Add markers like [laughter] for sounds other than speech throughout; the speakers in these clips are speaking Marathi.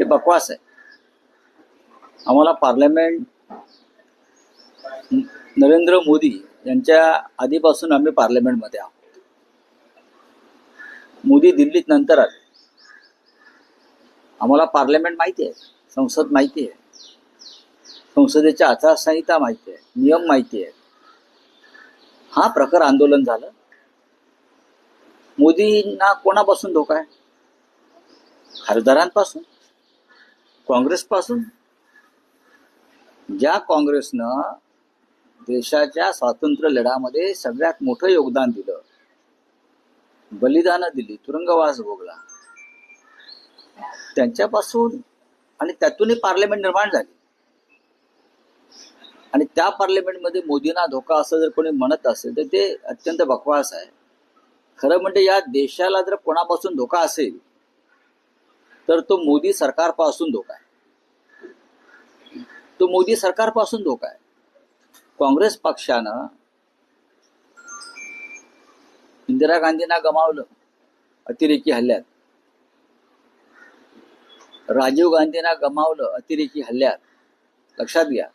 हे बकवास आहे. आम्हाला पार्लमेंट नरेंद्र मोदी यांच्या आधीपासून आम्ही पार्लमेंटमध्ये आहोत. मोदी दिल्लीत नंतर आले. आम्हाला पार्लमेंट माहिती आहे. संसद माहिती आहे. संसदेच्या आचारसंहिता माहिती आहे. नियम माहिती आहे. हा प्रकार आंदोलन झालं. मोदींना कोणापासून धोका आहे? खासदारांपासून? काँग्रेसपासून? ज्या काँग्रेसनं देशाच्या स्वातंत्र्य लढ्यामध्ये सगळ्यात मोठं योगदान दिलं बलिदानं दिली तुरुंगवास भोगला त्यांच्यापासून आणि त्यातूनही पार्लमेंट निर्माण झाली. आणि त्या पार्लमेंटमध्ये मोदींना धोका असं जर कोणी म्हणत असेल तर ते अत्यंत बकवास आहे. खरं म्हणजे या देशाला जर कोणापासून धोका असेल तर तो मोदी सरकारपासून धोका आहे. तो मोदी सरकारपासून धोका आहे. काँग्रेस पक्षानं इंदिरा गांधींना गमावलं अतिरेकी हल्ल्यात. राजीव गांधींना गमावलं अतिरेकी हल्ल्यात. लक्षात घ्या.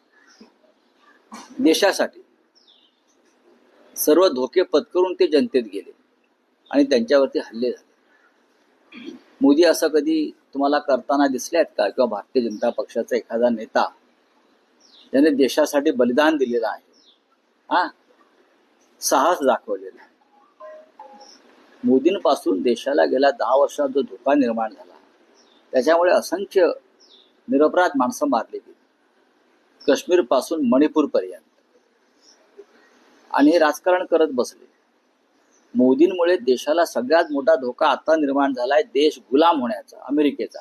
देशासाठी सर्व धोके पत्करून ते जनतेत गेले आणि त्यांच्यावरती हल्ले झाले. मोदी असं कधी तुम्हाला करताना दिसले आहेत का? किंवा भारतीय जनता पक्षाचा एखादा नेता ज्याने देशासाठी बलिदान दिलेलं आहे. हा? साहस दाखवलेला आहे. मोदींपासून देशाला गेल्या दहा वर्षात जो धोका निर्माण झाला. त्याच्यामुळे असंख्य निरपराध माणसं मारली गेली. काश्मीरपासून मणिपूर पर्यंत आणि हे राजकारण करत बसले. मोदींमुळे देशाला सगळ्यात मोठा धोका आता निर्माण झालाय देश गुलाम होण्याचा अमेरिकेचा.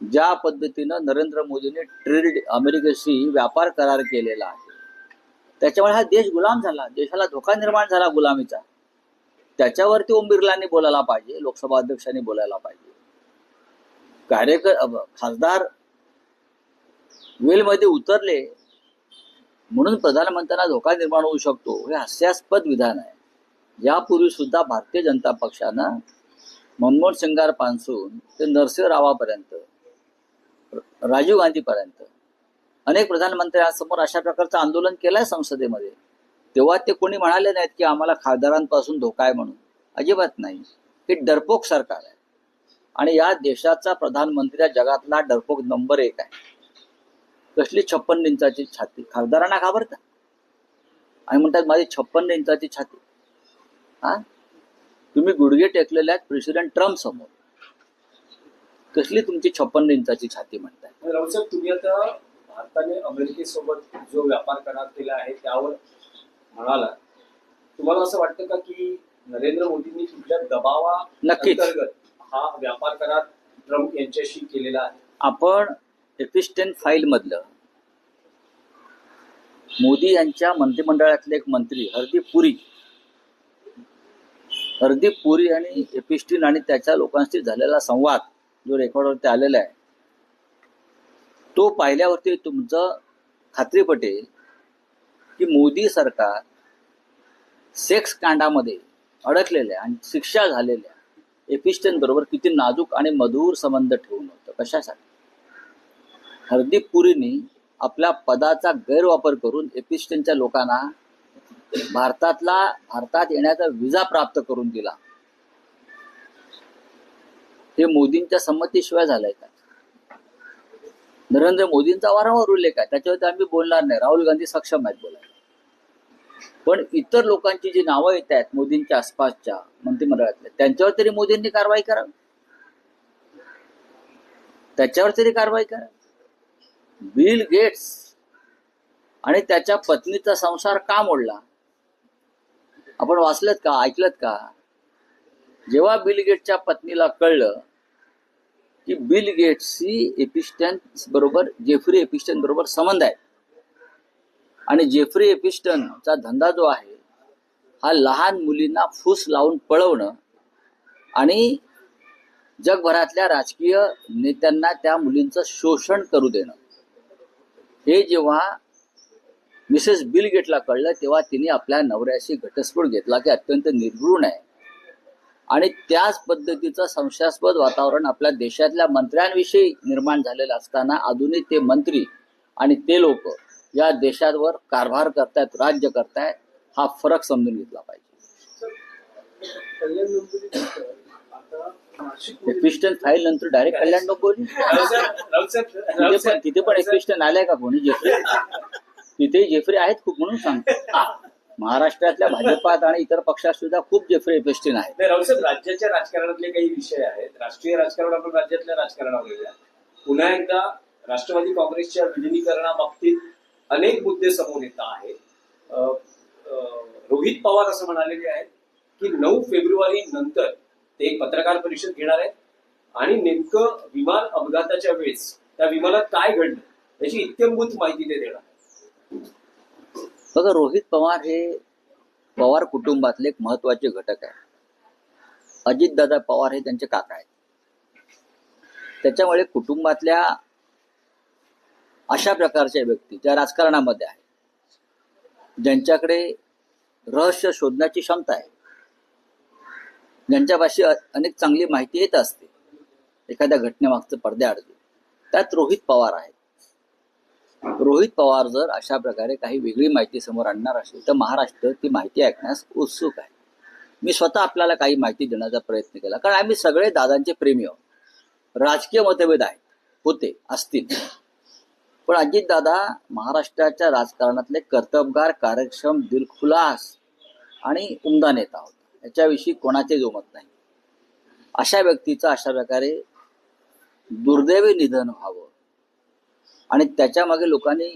ज्या पद्धतीनं नरेंद्र मोदींनी ट्रेड अमेरिकेशी व्यापार करार केलेला आहे. त्याच्यामुळे हा देश गुलाम झाला देशाला धोका निर्माण झाला गुलामीचा. त्याच्यावरती ओम बिर्लांनी बोलायला पाहिजे लोकसभा अध्यक्षांनी बोलायला पाहिजे. कार्यकर खासदार वेलमध्ये उतरले म्हणून प्रधानमंत्र्यांना धोका निर्माण होऊ शकतो हे हास्यास्पद विधान आहे. यापूर्वी सुद्धा भारतीय जनता पक्षानं मनमोहन सिंगारपासून ते नरसिंह रावापर्यंत राजीव गांधीपर्यंत अनेक प्रधानमंत्र्यांसमोर अशा प्रकारचं आंदोलन केलंय संसदेमध्ये. तेव्हा ते कोणी म्हणाले नाहीत की आम्हाला खासदारांपासून धोका आहे म्हणून. अजिबात नाही. हे डरपोक सरकार आहे. आणि या देशाचा प्रधानमंत्री जगातला डरपोक नंबर एक आहे. कसली छप्पन इंचाची छाती? खासदारांना घाबरतात आणि म्हणतात माझी छप्पन इंचाची छाती. हा? तुम्ही गुडघे टेकलेले आहेत प्रेसिडेंट ट्रम्प समोर. कसली तुमची छप्पन्न इंचाची छाती म्हणताय? राहुल साहेब तुम्ही आता भारताने अमेरिकेसोबत जो व्यापार करार केला आहे त्यावर म्हणाला तुम्हाला असं वाटतं का की नरेंद्र मोदींनी कुठल्या दबावा नक्कीच. हा व्यापार करार ट्रम्प यांच्याशी केलेला आहे? आपण एपिस्टेन फाईल मधलं मोदी यांच्या मंत्रिमंडळातले एक मंत्री हरदीप पुरी हरदीप पुरी आणि एपिस्टिन आणि त्याच्या लोकांशी झालेला संवाद जो रेकॉर्डवरती आलेला आहे तो पाहिल्यावरती तुमचं खात्री पटेल की मोदी सरकार सेक्स कांडामध्ये अडकलेल्या आणि शिक्षा झालेल्या एपिस्टन बरोबर किती नाजूक आणि मधुर संबंध ठेवून होतं? कशासाठी? हरदीप पुरीनी आपल्या पदाचा गैरवापर करून एपिस्टनच्या लोकांना भारतातला भारतात येण्याचा विजा प्राप्त करून दिला. हे मोदींच्या संमतीशिवाय झालंय का नरेंद्र मोदींचा वारंवार उल्लेख आहे. त्याच्यावरती आम्ही बोलणार नाही. राहुल गांधी सक्षम आहेत बोलायला. पण इतर लोकांची जी नावं येत आहेत मोदींच्या आसपासच्या मंत्रिमंडळातल्या त्यांच्यावर तरी मोदींनी कारवाई करावी? त्याच्यावर तरी कारवाई करा बिल गेट्स आणि त्याच्या पत्नीचा संसार का मोडला? आपण वाचलत का? ऐकलत का? जेव्हा बिल गेटच्या पत्नीला कळलं की बिल गेट्सची एपिस्टन बरोबर जेफ्री एपिस्टन बरोबर संबंध आहे. आणि जेफ्री एपिस्टनचा धंदा जो आहे हा लहान मुलींना फूस लावून पळवणं आणि जगभरातल्या राजकीय नेत्यांना त्या मुलींचं शोषण करू देणं. हे जेव्हा मिसेस बिल गेटला कळलं तेव्हा तिने आपल्या नवऱ्याशी घटस्फोट घेतला की अत्यंत निर्घृण आहे. आणि त्याच पद्धतीचं संशयास्पद वातावरण आपल्या देशातल्या मंत्र्यांविषयी निर्माण झालेलं असताना अजूनही ते मंत्री आणि ते लोक या देशावर कारभार करतायत राज्य करतायत हा फरक समजून घेतला पाहिजे. क्रिस्टन फाईल नंतर डायरेक्ट कल्याण साहेब, तिथे पण एक क्रिस्टन आलाय का कोणी? जेफ्री तिथे जेफ्री आहेत खूप म्हणून सांगतो. महाराष्ट्रातल्या भाजपात आणि इतर पक्षात सुद्धा खूप जेफ्री क्रिस्टन आहेत राज्याच्या राजकारणातले काही विषय आहेत. राष्ट्रीय राजकारण आपण राज्यातल्या राजकारणावर पुन्हा एकदा राष्ट्रवादी काँग्रेसच्या विलिनीकरणाबाबतीत अनेक मुद्दे समोर येत आहेत. रोहित पवार असं म्हणालेले आहेत की नऊ फेब्रुवारी नंतर ते एक पत्रकार परिषद घेणार आहेत आणि नेमकं विमान अपघाताच्या वेळेस त्या विमानात काय घडलं याची इत्यंभूत माहिती ते देणार बघा रोहित पवार हे पवार कुटुंबातले एक महत्त्वाचे घटक आहे. अजितदादा पवार हे त्यांचे काका आहेत. त्याच्यामुळे कुटुंबातल्या अशा प्रकारच्या व्यक्ती ज्या राजकारणामध्ये आहेत ज्यांच्याकडे रहस्य शोधण्याची क्षमता आहे ज्यांच्यापाशी अनेक चांगली माहिती येत असते एखाद्या घटनेमागचं पडद्याआडचे त्यात रोहित पवार आहे. रोहित पवार जर अशा प्रकारे काही वेगळी माहिती समोर आणणार असेल तर महाराष्ट्र ती माहिती ऐकण्यास उत्सुक आहे. मी स्वतः आपल्याला काही माहिती देण्याचा प्रयत्न केला. कारण आम्ही सगळे दादांचे प्रेमी आहोत. राजकीय मतभेद आहेत. होते असतील. पण अजितदादा महाराष्ट्राच्या राजकारणातले कर्तबगार कार्यक्षम दिलखुलास आणि उमदा नेता होता. याच्याविषयी कोणाचे जोमत नाही. अशा व्यक्तीचं अशा प्रकारे दुर्दैवी निधन व्हावं. आणि त्याच्यामागे लोकांनी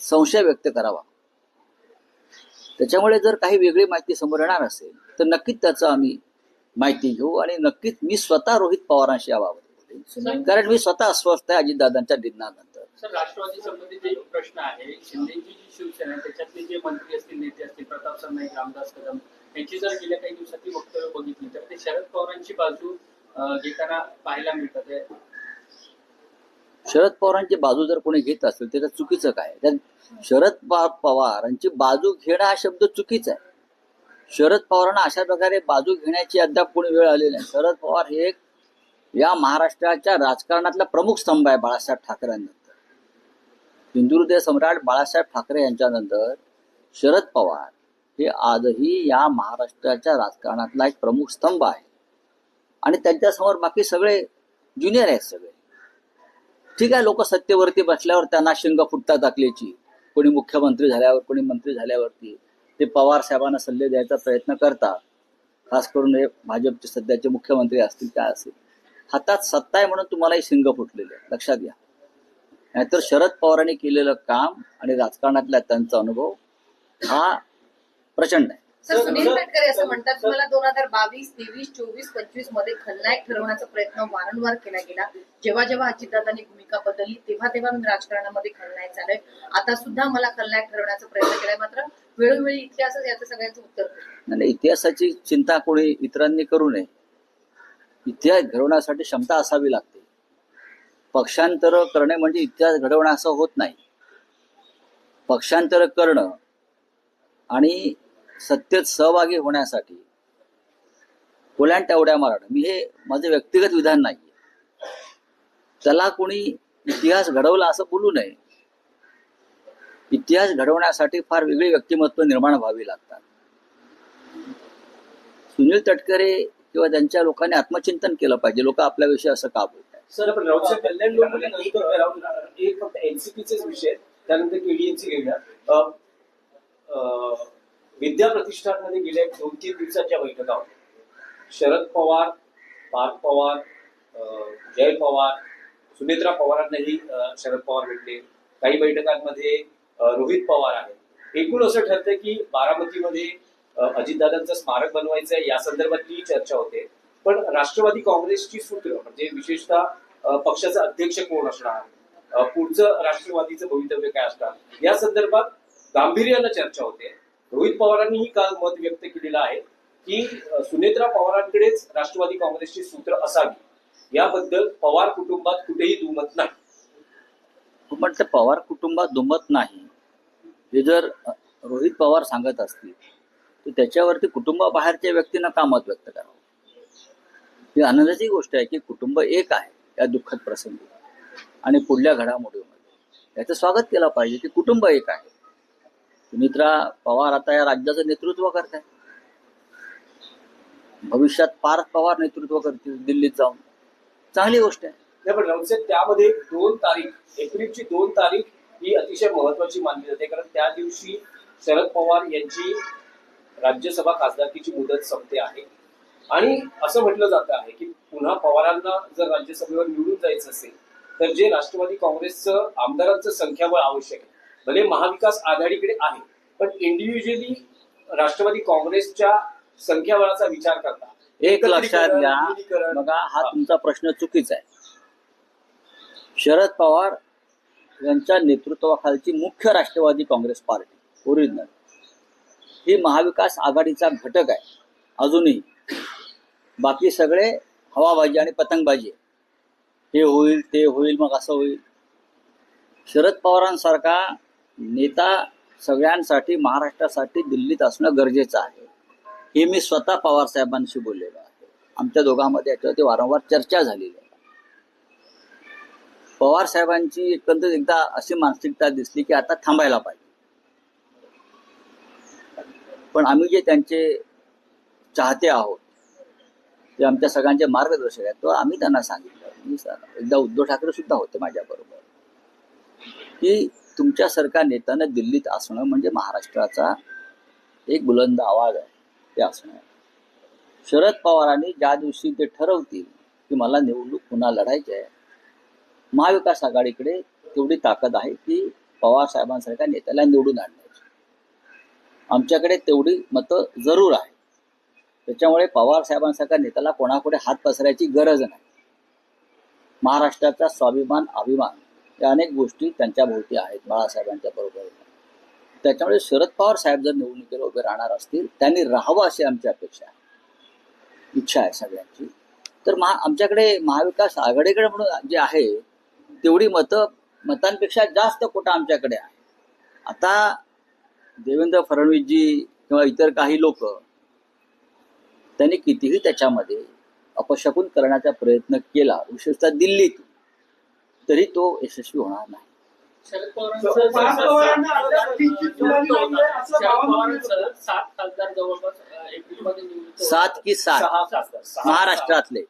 संशय व्यक्त करावा. त्याच्यामुळे जर काही वेगळी माहिती समोर येणार असेल तर नक्कीच त्याचं आम्ही माहिती घेऊ आणि नक्कीच मी स्वतः रोहित पवारांशी याबाबत कारण मी स्वतः अस्वस्थ आहे अजितदादांच्या निधनानंतर सर राष्ट्रवादी संबंधित जे प्रश्न आहे शिंदेची जी शिवसेना त्याच्यातले जे मंत्री असतील नेते असतील प्रताप सरनाईक रामदास कदम यांची जर गेल्या काही दिवसात वक्तव्य बघितली तर ते शरद पवारांची बाजू घेताना पाहायला मिळतात. शरद पवारांची बाजू जर कोणी घेत असेल तर चुकीचं काय? त्यात शरद पवार पवारांची बाजू घेणं हा शब्द चुकीचा आहे. शरद पवारांना अशा प्रकारे बाजू घेण्याची अद्याप कोणी वेळ आलेली नाही. शरद पवार हे एक या महाराष्ट्राच्या राजकारणातला प्रमुख स्तंभ आहे बाळासाहेब ठाकरेंनंतर. हिंदुहृदय सम्राट बाळासाहेब ठाकरे यांच्यानंतर शरद पवार हे आजही या महाराष्ट्राच्या राजकारणातला एक प्रमुख स्तंभ आहे. आणि त्यांच्यासमोर बाकी सगळे ज्युनियर आहेत सगळे. ठीक आहे लोक सत्तेवरती बसल्यावर त्यांना शिंग फुटतात टाकल्याची कोणी मुख्यमंत्री झाल्यावर कोणी मंत्री झाल्यावरती. ते पवार साहेबांना सल्ले द्यायचा प्रयत्न करतात. खास करून हे भाजपचे सध्याचे मुख्यमंत्री असतील काय असेल. हातात सत्ता आहे म्हणून तुम्हालाही शिंग फुटलेले आहे लक्षात घ्या. नाहीतर शरद पवारांनी केलेलं काम आणि राजकारणातला त्यांचा अनुभव हा प्रचंड आहे. सर सुनील तटकरे असं म्हणतात की मला दोन हजार बावीस तेवीस चोवीस पंचवीसमध्ये खलनायक ठरवण्याचा प्रयत्न वारंवार केला गेला. जेव्हा जेव्हा अजितदादांनी भूमिका बदलली तेव्हा तेव्हा मी राजकारणामध्ये खलनायक झालोय. आता सुद्धा मला खलनायक ठरवण्याचा प्रयत्न केलाय मात्र वेळोवेळी इतिहासच याचं सगळ्यांचं उत्तर. आणि इतिहासाची चिंता कोणी इतरांनी करू नये. इतिहास घडवण्यासाठी क्षमता असावी लागते. पक्षांतर करणे म्हणजे इतिहास घडवणं असं होत नाही. पक्षांतर करणं आणि सत्तेत सहभागी होण्यासाठी ओलांट्या उड्या मारणं मी हे माझं व्यक्तिगत विधान नाही त्याला कोणी इतिहास घडवला असं बोलू नये. इतिहास घडवण्यासाठी फार वेगळी व्यक्तिमत्व निर्माण व्हावी लागतात. सुनील तटकरे किंवा त्यांच्या लोकांनी आत्मचिंतन केलं पाहिजे. लोक आपल्याविषयी असं का बोलतात सर आपण फक्त विषय त्यानंतर केडीएमसी घेऊया. विद्या प्रतिष्ठानमध्ये गेल्या दोन तीन दिवसाच्या बैठका होत्या. शरद पवार पार्थ पवार जय पवार सुनेत्रा पवारांनाही शरद पवार भेटले. काही बैठकांमध्ये रोहित पवार आहेत. एकूण असं ठरतंय की बारामतीमध्ये अजितदादांचं स्मारक बनवायचं आहे या संदर्भातली चर्चा होते. पण राष्ट्रवादी काँग्रेसची सूत्र म्हणजे विशेषतः पक्षाचा अध्यक्ष कोण असणार? पुढचं राष्ट्रवादीचं भवितव्य काय असणार? या संदर्भात गांभीर्यानं चर्चा होते. रोहित पवारांनीही काल मत व्यक्त केलेलं आहे की सुनेत्रा पवारांकडेच राष्ट्रवादी काँग्रेसची सूत्र असावी. याबद्दल पवार कुटुंबात कुठेही दुमत नाही. म्हटलं पवार कुटुंबात दुमत नाही. हे जर रोहित पवार सांगत असतील तर त्याच्यावरती कुटुंबाबाहेरच्या व्यक्तींना का मत व्यक्त करावं? ही आनंदाची गोष्ट आहे की कुटुंब एक आहे या दुःखद प्रसंगी. आणि पुढल्या घडामोडीमध्ये. याचं स्वागत केलं पाहिजे की कुटुंब एक आहे. सुमित्रा पवार आता या राज्याचं नेतृत्व करत आहे भविष्यात पार्थ पवार नेतृत्व करतील दिल्लीत जाऊन. चांगली गोष्ट आहे. पण त्यामध्ये दोन तारीख एप्रिलची दोन तारीख ही अतिशय महत्वाची मानली जाते. कारण त्या दिवशी शरद पवार यांची राज्यसभा खासदारकीची मुदत संपते आहे. आणि असं म्हटलं जात आहे की पुन्हा पवारांना जर राज्यसभेवर निवडून जायचं असेल तर जे राष्ट्रवादी काँग्रेसचं आमदारांचं संख्याबळ आवश्यक आहे भले महाविकास आघाडीकडे आहे पण इंडिव्हिज्युअली राष्ट्रवादी काँग्रेसच्या संख्याबळाचा विचार करता. एक लक्षात घ्या. बघा हा. तुमचा प्रश्न चुकीचा आहे. शरद पवार यांच्या नेतृत्वाखालची मुख्य राष्ट्रवादी काँग्रेस पार्टी ओरिजिनल. ही महाविकास आघाडीचा घटक आहे. अजूनही. बाकी सगळे हवाबाजी आणि पतंगबाजी. हे होईल ते होईल मग असं होईल. शरद पवारांसारखा नेता सगळ्यांसाठी महाराष्ट्रासाठी दिल्लीत असणं गरजेचं आहे. हे मी स्वतः पवार साहेबांशी बोललेलो आहे. आमच्या दोघांमध्ये याच्यावरती वारंवार चर्चा झालेली आहे. पवार साहेबांची एकंदरीत एकदा अशी मानसिकता दिसली की आता थांबायला पाहिजे. पण आम्ही जे त्यांचे चाहते आहोत ते आमच्या सगळ्यांचे मार्गदर्शक आहेत तो आम्ही त्यांना सांगितलं. मी एकदा उद्धव ठाकरे सुद्धा होते माझ्याबरोबर. की तुमच्यासारख्या नेत्यानं दिल्लीत असणं म्हणजे महाराष्ट्राचा एक बुलंद आवाज आहे ते असणं शरद पवारांनी ज्या दिवशी ते ठरवतील की मला निवडणूक पुन्हा लढायची आहे महाविकास आघाडीकडे तेवढी ताकद आहे की पवार साहेबांसारख्या नेत्याला निवडून आणण्याची आमच्याकडे तेवढी मतं जरूर आहे त्याच्यामुळे पवार साहेबांसारख्या नेत्याला कोणाकडे हात पसरायची गरज नाही. महाराष्ट्राचा स्वाभिमान अभिमान या अनेक गोष्टी त्यांच्या भोवती आहेत बाळासाहेबांच्या बरोबर. त्याच्यामुळे शरद पवार साहेब जर निवडणुकीला उभे राहणार असतील त्यांनी राहावं अशी आमची अपेक्षा आहे. इच्छा आहे सगळ्यांची. तर महा आमच्याकडे महाविकास आघाडीकडे म्हणून जे आहे तेवढी मतं मतांपेक्षा जास्त कोटा आमच्याकडे आहे. आता देवेंद्र फडणवीसजी किंवा इतर काही लोक त्यांनी कितीही त्याच्यामध्ये अपशकून करण्याचा प्रयत्न केला विशेषतः दिल्लीत. तरी तो यशस्वी होणार नाही. शरद पवारांचं सात. खासदार जवळपास एप्रिलमध्ये सात की सात. महाराष्ट्रातले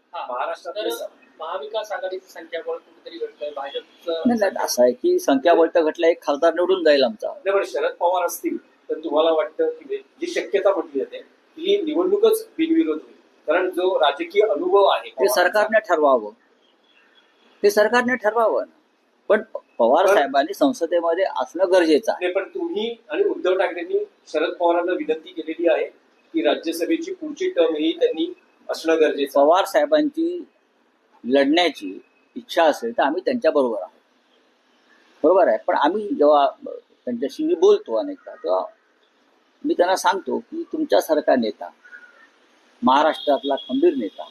सहा. महाविकास आघाडीचं संख्याबळ कुठेतरी घटलंय? भाजपचं नाही, असं आहे की संख्याबळ तर घटला एक खासदार निवडून जाईल आमचा. पण शरद पवार असतील तर तुम्हाला वाटतं की जी शक्यता म्हटली जाते ही निवडणूकच बिनविरोध होईल. कारण जो राजकीय अनुभव आहे ते सरकारने ठरवावं. ते सरकारने ठरवावं ना. पण पवार साहेबांनी संसदेमध्ये असणं गरजेचं आहे पण तुम्ही आणि उद्धव ठाकरेंनी शरद पवारांना विनंती केलेली आहे की राज्यसभेची पुढची टर्म ही त्यांनी असणं गरजेचं. पवार साहेबांची लढण्याची इच्छा असेल तर आम्ही त्यांच्या बरोबर आहोत बरोबर आहे पण आम्ही जेव्हा त्यांच्याशी मी बोलतो अनेकदा तेव्हा मी त्यांना सांगतो की तुमच्यासारखा नेता महाराष्ट्रातला खंबीर नेता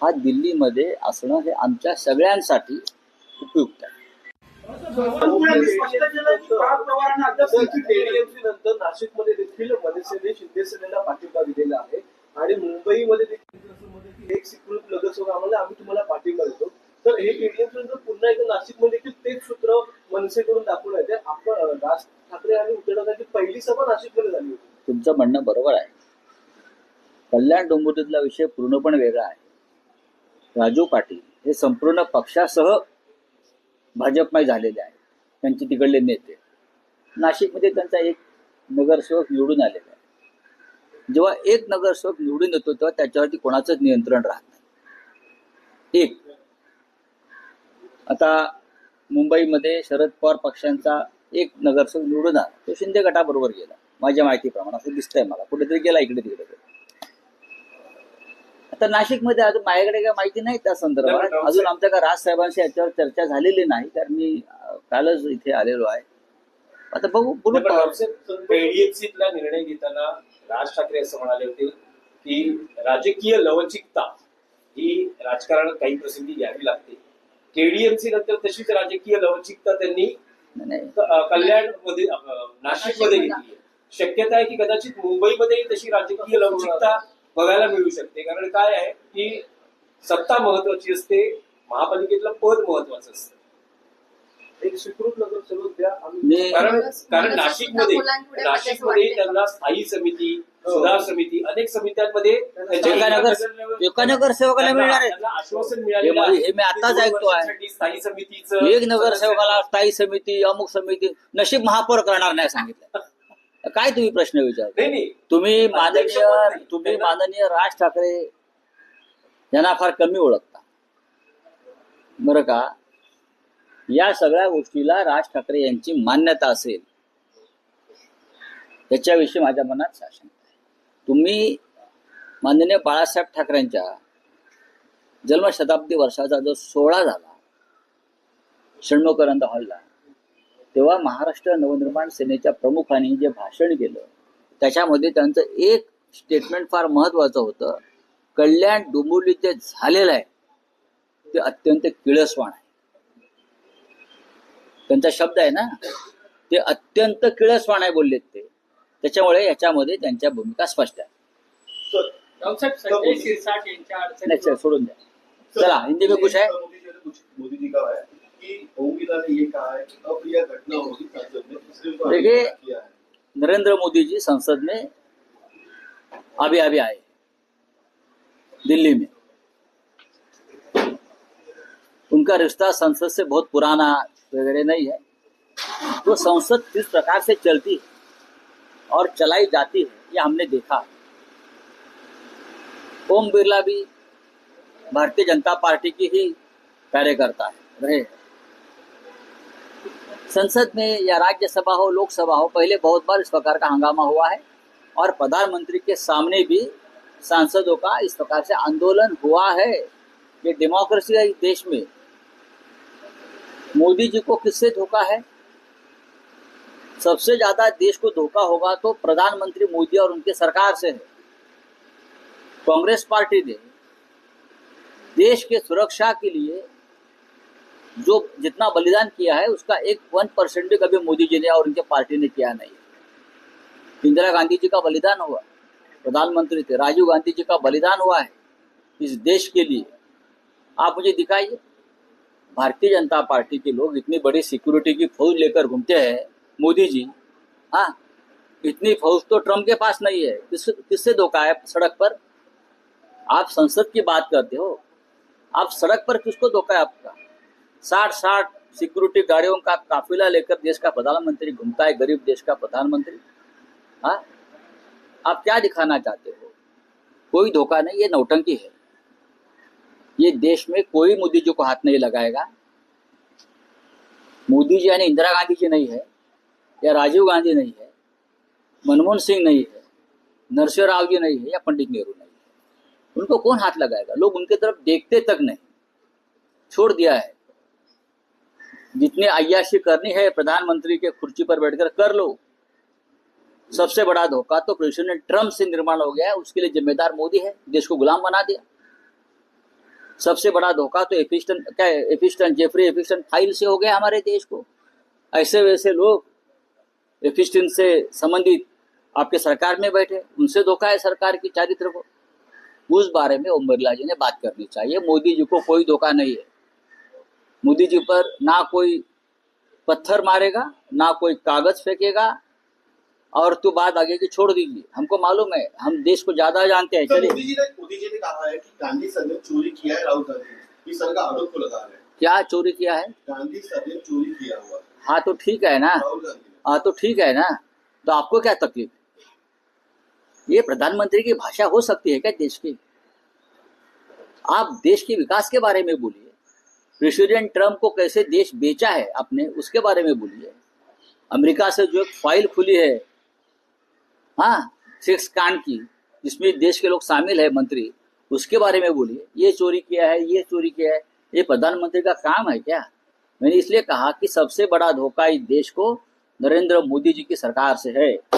हा दिल्लीमध्ये असणं हे आमच्या सगळ्यांसाठी उपयुक्त आहे. नाशिकमध्ये देखील मनसेने शिंदेसेनेला पाठिंबा दिलेला आहे आणि मुंबईमध्ये देखील एक सिक्युरिटी आम्हाला आम्ही तुम्हाला पाठिंबा देतो तर हे एडीएमसी नंतर पुन्हा एकदा नाशिकमध्ये देखील तेच सूत्र मनसेकडून दाखवलं आहे आपण राज ठाकरे आणि उद्धव पहिली सभा नाशिकमध्ये झाली होती तुमचं म्हणणं बरोबर आहे. कल्याण डोंबिवलीतला विषय पूर्णपणे वेगळा आहे. राजू पाटील हे संपूर्ण पक्षासह भाजपमय झालेले आहेत. त्यांचे तिकडले नेते. नाशिकमध्ये त्यांचा एक नगरसेवक निवडून आलेला आहे. जेव्हा एक नगरसेवक निवडून येतो तेव्हा त्याच्यावरती कोणाचंच नियंत्रण राहत नाही. एक. आता मुंबईमध्ये शरद पवार पक्षांचा एक नगरसेवक निवडून आला. तो शिंदे गटाबरोबर गेला. माझ्या माहितीप्रमाणे असं दिसतंय मला. कुठेतरी गेला इकडे तिकडे आता नाशिकमध्ये अजून माझ्याकडे काय माहिती नाही त्या संदर्भात. अजून आमच्या का राज साहेबांशी याच्यावर चर्चा झालेली नाही कारण मी कालच इथे आलेलो आहे. आता बघू एडीएमसीतला निर्णय घेताना राज ठाकरे असं म्हणाले होते की राजकीय लवचिकता ही राजकारणात काही प्रसंगी घ्यावी लागते. केडीएमसी नंतर तशीच राजकीय लवचिकता त्यांनी कल्याणमध्ये नाशिकमध्ये घेतली शक्यता आहे की कदाचित मुंबईमध्येही तशी राजकीय लवचिकता बघायला मिळू शकते. कारण काय आहे की सत्ता महत्वाची असते महापालिकेतलं पद महत्वाचं असतं. एक स्वीकृत नगरसेवक द्या. आम्ही मी कारण कारण नाशिकमध्ये नाशिकमध्ये. त्यांना स्थायी समिती सुधार समिती अनेक समित्यांमध्ये नगर नगरसेवकाला त्यांना- मिळणार आहे. आश्वासन हे मिळालेलं मी- आहे हे मी आताच ऐकतो आहे. स्थायी समितीचं एक नगरसेवकाला स्थायी समिती अमुक समिती नशीब महापौर करणार नाही सांगितलं. [laughs] काय तुम्ही प्रश्न विचार तुम्ही माननीय. तुम्ही माननीय राज ठाकरे यांना फार कमी ओळखता. बरं का? या सगळ्या गोष्टीला राज ठाकरे यांची मान्यता असेल. त्याच्याविषयी माझ्या मनात शासन तुम्ही माननीय बाळासाहेब ठाकरेंच्या जन्मशताब्दी वर्षाचा जो सोहळा झाला षण्मुखानंद हॉलला तेव्हा महाराष्ट्र नवनिर्माण सेनेच्या प्रमुखांनी जे भाषण केलं त्याच्यामध्ये त्यांचं एक स्टेटमेंट फार महत्वाचं होतं. कल्याण डोंबिवली जे झालेलं आहे ते अत्यंत किळसवाण आहे. त्यांचा शब्द आहे ना ते अत्यंत किळसवाण आहे बोललेत ते. त्याच्यामुळे याच्यामध्ये त्यांच्या भूमिका स्पष्ट आहे. सोडून द्या. चला हिंदी में कुछ है मोदी जी का है है? देखिए, नरेंद्र मोदी जी संसद में अभी अभी आए दिल्ली में। उनका रिश्ता संसद से बहुत पुराना वगैरह नहीं है। तो संसद किस प्रकार से चलती है और चलाई जाती है ये हमने देखा। ओम बिरला भी भारतीय जनता पार्टी की ही कार्यकर्ता है रहे। हैं। संसद में या राज्यसभा हो लोकसभा हो, पहले बहुत बार इस प्रकार का हंगामा हुआ है। और प्रधानमंत्री के सामने भी सांसदों का इस प्रकार से आंदोलन हुआ है। ये डेमोक्रेसी है इस देश में। मोदी जी को किससे धोखा है? सबसे ज़्यादा देश को धोखा होगा तो प्रधानमंत्री मोदी और उनके सरकार से है। कांग्रेस पार्टी ने देश के सुरक्षा के लिए जो जितना बलिदान किया है, उसका एक वन परसेंट भी कभी मोदी जी ने और उनके पार्टी ने किया नहीं। इंदिरा गांधी जी का बलिदान हुआ, प्रधानमंत्री थे, राजीव गांधी जी का बलिदान हुआ है इस देश के लिए। आप मुझे दिखाइए, भारतीय जनता पार्टी के लोग इतनी बड़ी सिक्योरिटी की फौज लेकर घूमते हैं, मोदी जी। हाँ इतनी फौज तो ट्रंप के पास नहीं है। किस, किससे धोखा है सड़क पर? आप संसद की बात करते हो, आप सड़क पर किसको धोखा है आपका? साठ साठ सिक्योरिटी गाड़ियों का काफिला लेकर देश का प्रधानमंत्री घूमता है, गरीब देश का प्रधानमंत्री। हाँ? आप क्या दिखाना चाहते हो? कोई धोखा नहीं, ये नौटंकी है। ये देश में कोई मोदी जी को हाथ नहीं लगाएगा। मोदी जी यानी इंदिरा गांधी जी नहीं है, या राजीव गांधी नहीं है, मनमोहन सिंह नहीं है, नरसिंह राव जी नहीं है, या पंडित नेहरू नहीं है। उनको कौन हाथ लगाएगा? लोग उनके तरफ़ देखते तक नहीं। छोड़ दिया है। जितनी अय्याशी करनी है प्रधानमंत्री के कुर्सी पर बैठकर कर लो। सबसे बड़ा धोखा तो प्रेसिडेंट ट्रंप से निर्माण हो गया है, उसके लिए जिम्मेदार मोदी है, देश को गुलाम बना दिया। सबसे बड़ा धोखा तो एफिस्टन क्या एफिस्टन जेफरी एफिस्टन फ़ाइल से हो गया हमारे देश को। ऐसे वैसे लोग एफिस्टन से संबंधित आपके सरकार में बैठे, उनसे धोखा है सरकार की चारित्र को उस बारे में ओम बिरला जी ने बात करनी चाहिए, मोदी जी को कोई धोखा नहीं है। मोदी जी पर ना कोई पत्थर मारेगा ना कोई कागज़ फेंकेगा और तो बात आगे की छोड़ दीजिए। हमको मालूम है हम देश को ज़्यादा जानते हैं। तो चलिए। मोदी जी ने मोदी जी ने कहा है कि गांधी सर ने चोरी किया है राहुल गांधी सर का आरोप को लगा रहे हैं। क्या चोरी किया है? गांधी सर ने चोरी किया हुआ। हाँ तो ठीक है ना। हाँ तो ठीक है ना। तो आपको क्या तकलीफ़? है ये प्रधानमंत्री की भाषा हो सकती है क्या देश की? आप देश के विकास के बारे में बोलिए। प्रेसिडेंट ट्रंप को कैसे देश बेचा है, आपने उसके बारे में बोलिए। अमेरिका से जो एक फ़ाइल खुली है हाँ सिक्स कांड की, जिसमें देश के लोग शामिल है, मंत्री, उसके बारे में बोलिए। ये चोरी किया है, ये चोरी किया है, ये प्रधानमंत्री का काम है क्या? मैंने इसलिए कहा कि सबसे बड़ा धोखा इस देश को नरेंद्र मोदी जी की सरकार से है।